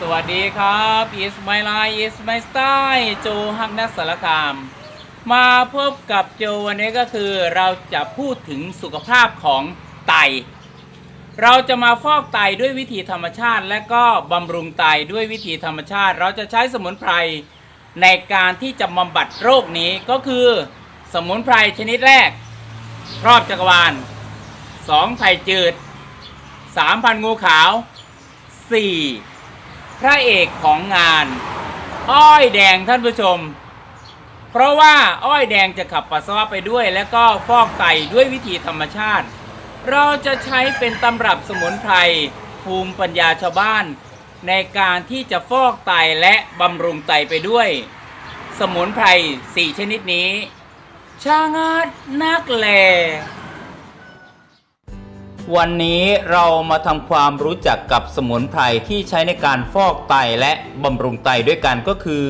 สวัสดีครับ Is My Life Is My Style โจฮักนักสารคาม มาพบกับโจวันนี้ก็คือเราจะพูดถึงสุขภาพของไต เราจะมาฟอกไตด้วยวิธีธรรมชาติ และก็บำรุงไตด้วยวิธีธรรมชาติ เราจะใช้สมุนไพรในการที่จะบำบัดโรคนี้ก็คือสมุนไพรชนิดแรก ครอบจักรวาล 2 ไผ่จืด3พันงูขาว 4 พระเอกของงาน อ้อยแดงท่านผู้ชม เพราะว่าอ้อยแดงจะขับปัสสาวะไปด้วย และก็ฟอกไตด้วยวิธีธรรมชาติ เราจะใช้เป็นตำรับสมุนไพรภูมิปัญญาชาวบ้าน ในการที่จะฟอกไตและบำรุงไตไปด้วย สมุนไพรสี่ชนิดนี้ชางัดนักแหล วันนี้เรามาทำความรู้จักกับสมุนไพรที่ใช้ในการฟอกไตและบำรุงไตด้วยกันก็คือ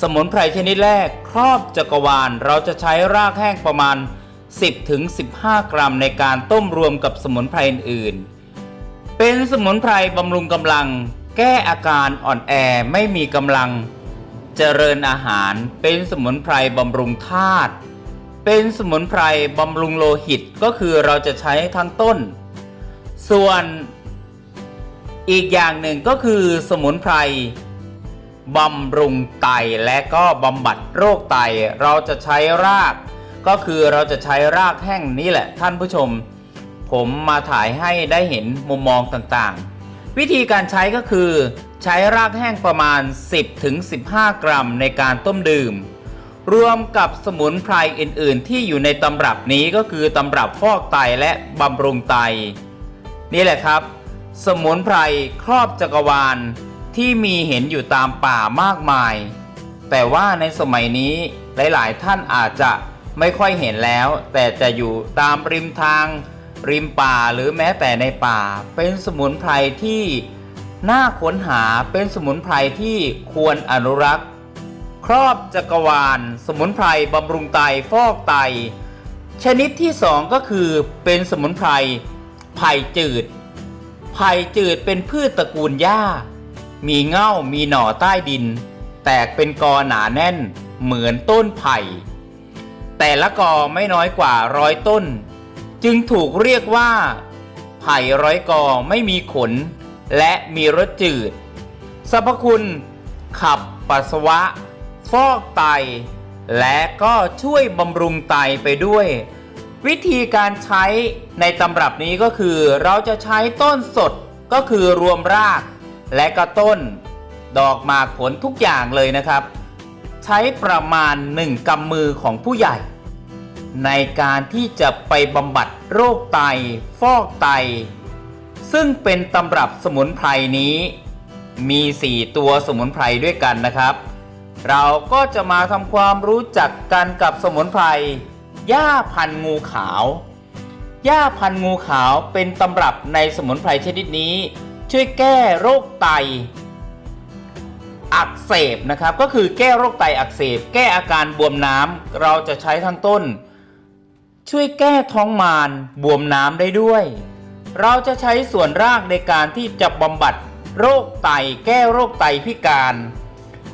สมุนไพรชนิดแรก ครอบจักรวาล เราจะใช้รากแห้งประมาณ 10ถึง15 กรัมในการต้มรวมกับสมุนไพรอื่น เป็นสมุนไพรบำรุงกำลัง แก้อาการอ่อนแอไม่มีกำลัง เจริญอาหาร เป็นสมุนไพรบำรุงธาตุเป็นสมุนไพรบำรุงโลหิตก็คือเราจะใช้ทั้งต้น ส่วนอีกอย่างหนึ่งก็คือสมุนไพรบำรุงไตและก็บำบัดโรคไต เราจะใช้ราก ก็คือเราจะใช้รากแห้งนี่แหละท่านผู้ชม ผมมาถ่ายให้ได้เห็นมุมมองต่างๆ วิธีการใช้ก็คือ ใช้รากแห้งประมาณ 10-15 กรัมในการต้มดื่ม รวมกับสมุนไพรอื่น ๆ ที่อยู่ในตำรับนี้ก็คือตำรับฟอกไตและบำรุงไต นี่แหละครับ สมุนไพรครอบจักรวาลที่มีเห็นอยู่ตามป่ามากมาย แต่ว่าในสมัยนี้หลาย ๆ ท่านอาจจะไม่ค่อยเห็นแล้ว แต่จะอยู่ตามริมทาง ริมป่าหรือแม้แต่ในป่า เป็นสมุนไพรที่น่าค้นหาเป็นสมุนไพรที่ควรอนุรักษ์ ครอบจักรวาล สมุนไพรบำรุงไตฟอกไต ชนิดที่สองก็คือเป็นสมุนไพร ไผ่จืด ไผ่จืดเป็นพืชตระกูลหญ้า มีเง่ามีหน่อใต้ดิน แตกเป็นกอหนาแน่น เหมือนต้นไผ่ แต่ละกอไม่น้อยกว่าร้อยต้น จึงถูกเรียกว่า ไผ่ร้อยกอไม่มีขน และมีรสจืดสรรพคุณ ขับปัสสาวะ ฟอกไต และก็ช่วยบำรุงไตไปด้วย วิธีการใช้ในตำรับนี้ก็คือเราจะใช้ต้นสดก็คือรวมราก และก็ต้น ดอกหมากผลทุกอย่างเลยนะครับ ใช้ประมาณ 1กำมือของผู้ใหญ่ ในการที่จะไปบำบัดโรคไต ฟอกไต ซึ่งเป็นตำรับสมุนไพรนี้ มี 4 ตัวสมุนไพรด้วยกันนะครับ เราก็จะมาทำความรู้จักกันกับสมุนไพร หญ้าพันงูขาวหญ้าพันงูขาวเป็นตำรับในสมุนไพรชนิดนี้ ช่วยแก้โรคไต อักเสบนะครับ ก็คือแก้โรคไตอักเสบ แก้อาการบวมน้ำเราจะใช้ทั้งต้น ช่วยแก้ท้องมารบวมน้ำได้ด้วย เราจะใช้ส่วนรากในการที่จะบำบัดโรคไต แก้โรคไตพิการ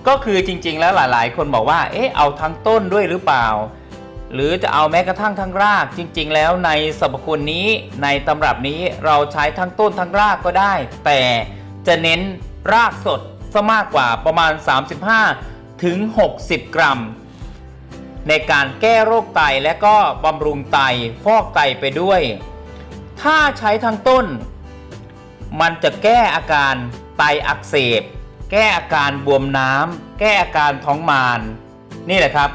ก็คือจริงๆแล้วหลายๆ คนบอกว่า เอ๊ะเอาทั้งต้นด้วยหรือเปล่า หรือจะเอาแม้กระทั่งทั้งราก จริง ๆ แล้วในสรรพคุณนี้ ในตำรับนี้เราใช้ทั้งต้นทั้งรากก็ได้ แต่จะเน้นรากสดซะมากกว่าประมาณ 35ถึง60 กรัม ในการแก้โรคไตและก็บำรุงไตฟอกไตไปด้วย ถ้าใช้ทั้งต้น มันจะแก้อาการไตอักเสบ แก้อาการบวมน้ำแก้อาการท้องมารนี่แหละครับ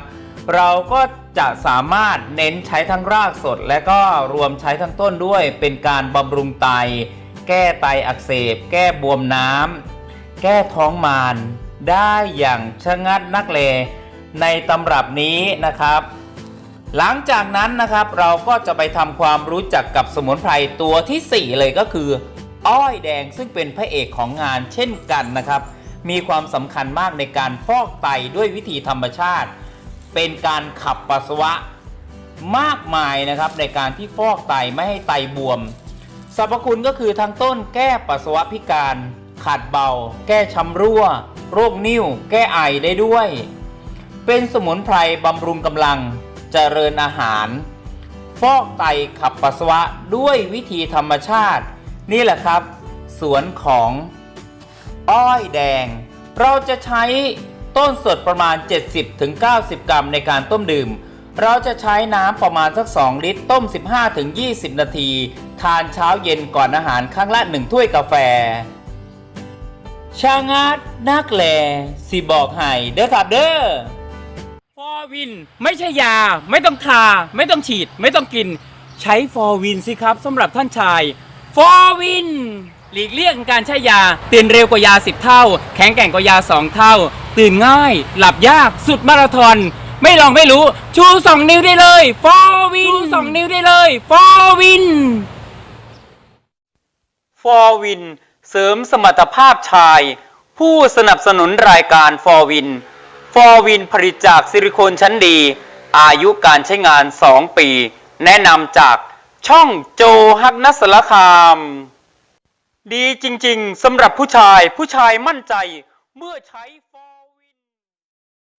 เราก็ จะสามารถเน้นใช้ทั้งรากสด และก็รวมใช้ทั้งต้นด้วย เป็นการบำรุงไต แก้ไตอักเสบ แก้บวมน้ำแก้ท้องมารได้อย่างชะงัดนักเลในตำรับนี้นะครับ หลังจากนั้นนะครับเราก็จะไปทำความรู้จักกับสมุนไพรตัวทีสี่4 เลยก็คือ อ้อยแดงซึ่งเป็นพระเอกของงานเช่นกันนะครับ มีความสำคัญมากในการฟอกไตด้วยวิธีธรรมชาติ เป็นการขับปัสสาวะมากมายนะครับ ในการที่ฟอกไตไม่ให้ไตบวมสรรพคุณก็คือทั้งต้นแก้ปัสสาวะพิการ ขัดเบา แก้ช้ำรั่ว โรคนิ่ว แก้ไอได้ด้วย เป็นสมุนไพรบำรุงกำลังเจริญอาหาร ฟอกไตขับปัสสาวะด้วยวิธีธรรมชาติ นี่แหละครับ สวนของอ้อยแดง เราจะใช้ ต้นสดประมาณ 70-90 กรัมในการต้มดื่ม เราจะใช้น้ำประมาณสัก 2 ลิตร ต้ม 15-20 นาที ทานเช้าเย็นก่อนอาหารครั้งละ 1 ถ้วยกาแฟ ชางัดนักแลสิบอกให้เด้อครับเด้อฟอร์วินไม่ใช่ยา ไม่ต้องทา ไม่ต้องฉีด ไม่ต้องกิน ใช้ฟอร์วินสิครับสำหรับท่านชายฟอร์วินหลีกเลี่ยงการใช้ยาตื่นเร็วกว่ายา 10 เท่า แข็งแกร่งกว่ายา 2 เท่า ตื่นง่าย หลับยาก สุดมาราธอน ไม่ลองไม่รู้ ชู 2 นิ้วได้เลยฟอร์วินชู2นิ้วได้เลยฟอร์วินฟอร์วินเสริมสมรรถภาพชาย ผู้สนับสนุนรายการฟอร์วินฟอร์วินผลิตจากซิลิโคนชั้นดี อายุการใช้งาน 2 ปี แนะนำจากช่องโจฮักนัสละคาม ดีจริงๆสำหรับผู้ชายผู้ชายมั่นใจเมื่อใช้